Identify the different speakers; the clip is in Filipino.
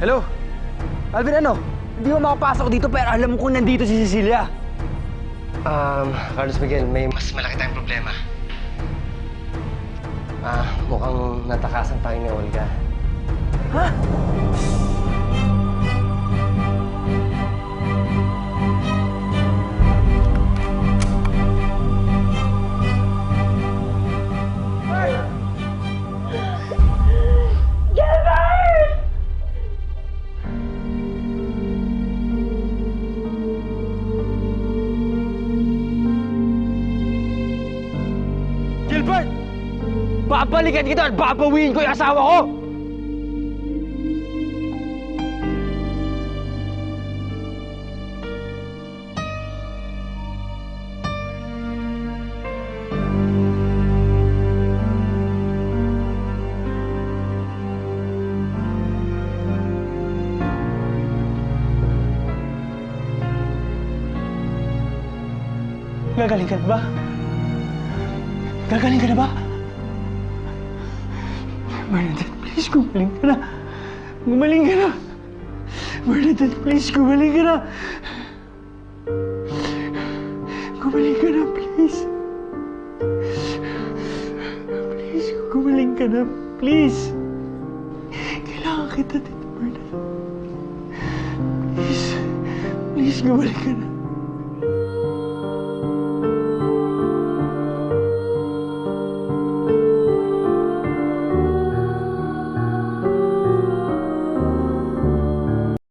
Speaker 1: Hello? Alvin, ano? Hindi mo makapasok dito pero alam ko nandito si Cecilia.
Speaker 2: Um, Carlos Miguel, may mas malaki tayong problema. Ah, mukhang natakasan tayo ni Olga.
Speaker 1: Gilbert! Babalikan kita at babawiin ko yung asawa ko! Gagaling ka ba? Gagaling ka na ba? Bernadette, please, gumaling ka na. Gumaling ka na. Bernadette, please, gumaling ka na. Gumaling ka na, please. Please, gumaling ka na, please. Kailangan kita dito, Bernadette. Please, please, gumaling ka na.